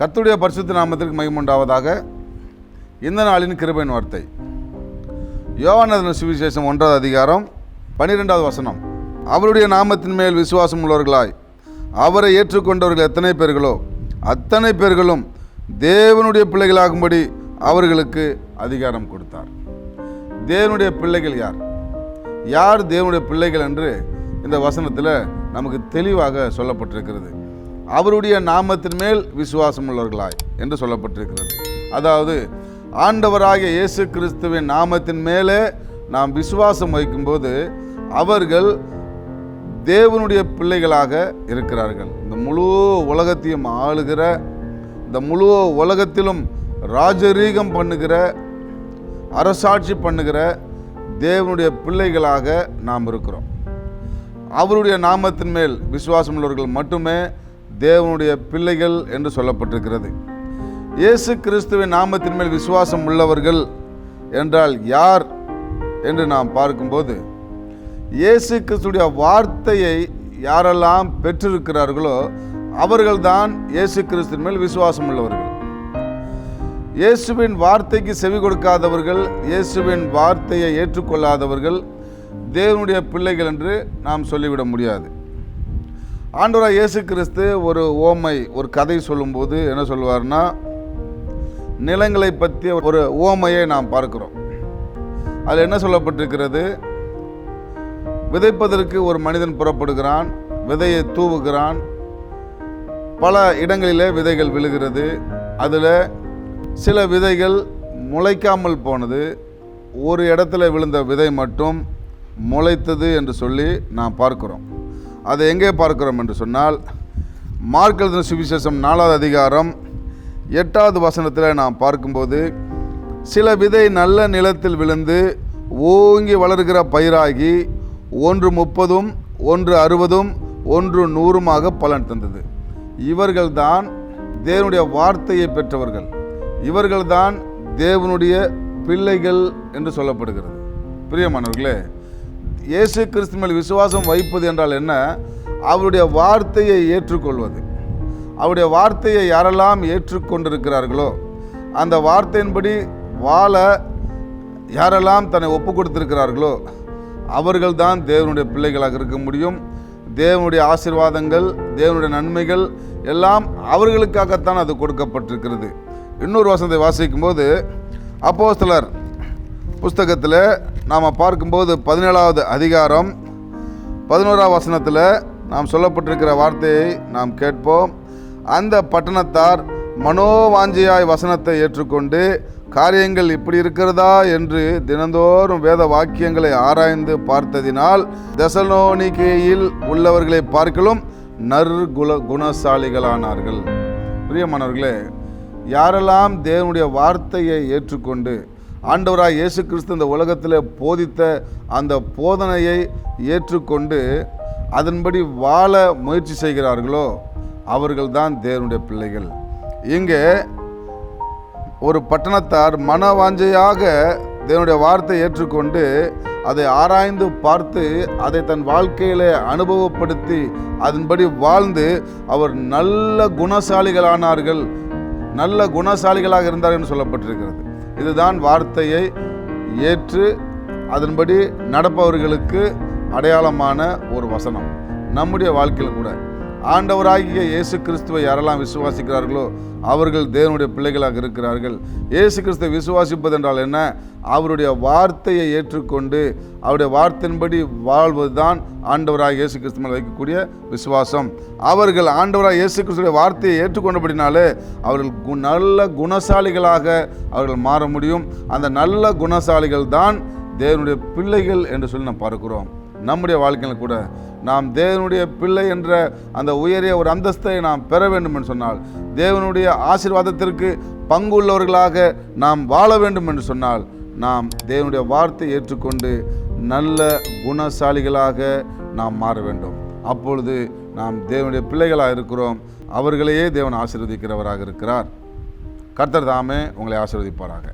கத்துடைய பரிசுத்த நாமத்திற்கு மகிமுண்டாவதாக இந்த நாளின் கிருபையின் வார்த்தை. யோவானதன சுவிசேஷம் ஒன்றாவது அதிகாரம் பன்னிரெண்டாவது வசனம். அவருடைய நாமத்தின் மேல் விசுவாசம் உள்ளவர்களாய் அவரை ஏற்றுக்கொண்டவர்கள் எத்தனை பேர்களோ அத்தனை பேர்களும் தேவனுடைய பிள்ளைகளாகும்படி அவர்களுக்கு அதிகாரம் கொடுத்தார். தேவனுடைய பிள்ளைகள் யார்? யார் தேவனுடைய பிள்ளைகள் என்று இந்த வசனத்தில் நமக்கு தெளிவாக சொல்லப்பட்டிருக்கிறது. அவருடைய நாமத்தின் மேல் விசுவாசம் உள்ளவர்களாய் என்று சொல்லப்பட்டிருக்கிறது. அதாவது ஆண்டவராகிய இயேசு கிறிஸ்துவின் நாமத்தின் மேலே நாம் விசுவாசம் வைக்கும்போது அவர்கள் தேவனுடைய பிள்ளைகளாக இருக்கிறார்கள். இந்த முழு உலகத்தையும் ஆளுகிற இந்த முழு உலகத்திலும் ராஜரீகம் பண்ணுகிற அரசாட்சி பண்ணுகிற தேவனுடைய பிள்ளைகளாக நாம் இருக்கிறோம். அவருடைய நாமத்தின் மேல் விசுவாசம் உள்ளவர்கள் மட்டுமே தேவனுடைய பிள்ளைகள் என்று சொல்லப்பட்டிருக்கிறது. இயேசு கிறிஸ்துவின் நாமத்தின் மேல் விசுவாசம் உள்ளவர்கள் என்றால் யார் என்று நாம் பார்க்கும்போது இயேசு கிறிஸ்துடைய வார்த்தையை யாரெல்லாம் பெற்றிருக்கிறார்களோ அவர்கள்தான் இயேசு கிறிஸ்துவின் மேல் விசுவாசம் உள்ளவர்கள். இயேசுவின் வார்த்தைக்கு செவி கொடுக்காதவர்கள் இயேசுவின் வார்த்தையை ஏற்றுக்கொள்ளாதவர்கள் தேவனுடைய பிள்ளைகள் என்று நாம் சொல்லிவிட முடியாது. ஆண்டோரா இயேசு கிறிஸ்து ஒரு ஓமை ஒரு கதை சொல்லும்போது என்ன சொல்லுவார்னா நிலங்களை பற்றிய ஒரு ஓமையை நாம் பார்க்கிறோம். அதில் என்ன சொல்லப்பட்டிருக்கிறது? விதைப்பதற்கு ஒரு மனிதன் புறப்படுகிறான் விதையை தூவுகிறான் பல இடங்களிலே விதைகள் விழுகிறது அதில் சில விதைகள் முளைக்காமல் போனது ஒரு இடத்துல விழுந்த விதை மட்டும் முளைத்தது என்று சொல்லி நாம் பார்க்கிறோம். அதை எங்கே பார்க்கிறோம் என்று சொன்னால் மார்க்கெழுதின சுவிசேஷம் நாலாவது அதிகாரம் எட்டாவது வசனத்தில் நாம் பார்க்கும்போது சில விதை நல்ல நிலத்தில் விழுந்து ஓங்கி வளர்கிற பயிராகி ஒன்று முப்பதும் ஒன்று அறுபதும் ஒன்று நூறுமாக பலன் தந்தது. இவர்கள்தான் தேவனுடைய வார்த்தையை பெற்றவர்கள். இவர்கள்தான் தேவனுடைய பிள்ளைகள் என்று சொல்லப்படுகிறது. பிரியமானவர்களே இயேசு கிறிஸ்து மேல் விசுவாசம் வைப்பது என்றால் என்ன? அவருடைய வார்த்தையை ஏற்றுக்கொள்வது. அவருடைய வார்த்தையை யாரெல்லாம் ஏற்றுக்கொண்டிருக்கிறார்களோ அந்த வார்த்தையின்படி வாழ யாரெல்லாம் தன்னை ஒப்பு கொடுத்திருக்கிறார்களோ அவர்கள்தான் தேவனுடைய பிள்ளைகளாக இருக்க முடியும். தேவனுடைய ஆசீர்வாதங்கள் தேவனுடைய நன்மைகள் எல்லாம் அவர்களுக்காகத்தான் அது கொடுக்கப்பட்டிருக்கிறது. இன்னொரு வசனத்தை வாசிக்கும்போது அப்போஸ்தலர் புஸ்தகத்தில் நாம் பார்க்கும்போது பதினேழாவது அதிகாரம் பதினோராம் வசனத்தில் நாம் சொல்லப்பட்டிருக்கிற வார்த்தையை நாம் கேட்போம். அந்த பட்டணத்தார் மனோவாஞ்சியாய் வசனத்தை ஏற்றுக்கொண்டு காரியங்கள் இப்படி இருக்கிறதா? என்று தினந்தோறும் வேத வாக்கியங்களை ஆராய்ந்து பார்த்ததினால் தெசலோனிகேயில் உள்ளவர்களை பார்க்கலும் நற்குல குணசாலிகளானார்கள். பிரியமானவர்களே யாரெல்லாம் தேவனுடைய வார்த்தையை ஏற்றுக்கொண்டு ஆண்டவராக இயேசு கிறிஸ்து இந்த உலகத்தில் போதித்த அந்த போதனையை ஏற்றுக்கொண்டு அதன்படி வாழ முயற்சி செய்கிறார்களோ அவர்கள்தான் தேவனுடைய பிள்ளைகள். இங்கே ஒரு பட்டணத்தார் மனவாஞ்சையாக தேவனுடைய வார்த்தை ஏற்றுக்கொண்டு அதை ஆராய்ந்து பார்த்து அதை தன் வாழ்க்கையிலே அனுபவப்படுத்தி அதன்படி வாழ்ந்து அவர் நல்ல குணசாலிகளானார்கள் நல்ல குணசாலிகளாக இருந்தார்கள் என்று சொல்லப்பட்டிருக்கிறது. இதுதான் வார்த்தையை ஏற்று அதன்படி நடப்பவர்களுக்கு அடையாளமான ஒரு வசனம். நம்முடைய வாழ்க்கையில் கூட ஆண்டவராகிய இயேசு கிறிஸ்துவை யாரெல்லாம் விசுவாசிக்கிறார்களோ அவர்கள் தேவனுடைய பிள்ளைகளாக இருக்கிறார்கள். இயேசு கிறிஸ்துவை விசுவாசிப்பது என்றால் என்ன? அவருடைய வார்த்தையை ஏற்றுக்கொண்டு அவருடைய வார்த்தையின்படி வாழ்வதுதான் ஆண்டவராக இயேசு கிறிஸ்து மேல் வைக்கக்கூடிய விசுவாசம். அவர்கள் ஆண்டவராக இயேசு கிறிஸ்துடைய வார்த்தையை ஏற்றுக்கொண்டபடினாலே அவர்கள் கு- நல்ல குணசாலிகளாக அவர்கள் மாற முடியும். அந்த நல்ல குணசாலிகள் தான் தேவனுடைய பிள்ளைகள் என்று சொல்லி நாம் பார்க்கிறோம். நம்முடைய வாழ்க்கையில் கூட நாம் தேவனுடைய பிள்ளை என்ற அந்த உயரிய ஒரு அந்தஸ்தை நாம் பெற வேண்டும் என்று சொன்னால் தேவனுடைய ஆசீர்வாதத்திற்கு பங்குள்ளவர்களாக நாம் வாழ வேண்டும் என்று சொன்னால் நாம் தேவனுடைய வார்த்தை ஏற்றுக்கொண்டு நல்ல குணசாலிகளாக நாம் மாற வேண்டும். அப்பொழுது நாம் தேவனுடைய பிள்ளைகளாக இருக்கிறோம். அவர்களையே தேவன் ஆசீர்வதிக்கிறவராக இருக்கிறார். கர்த்தர் தாமே உங்களை ஆசீர்வதிப்பாராக.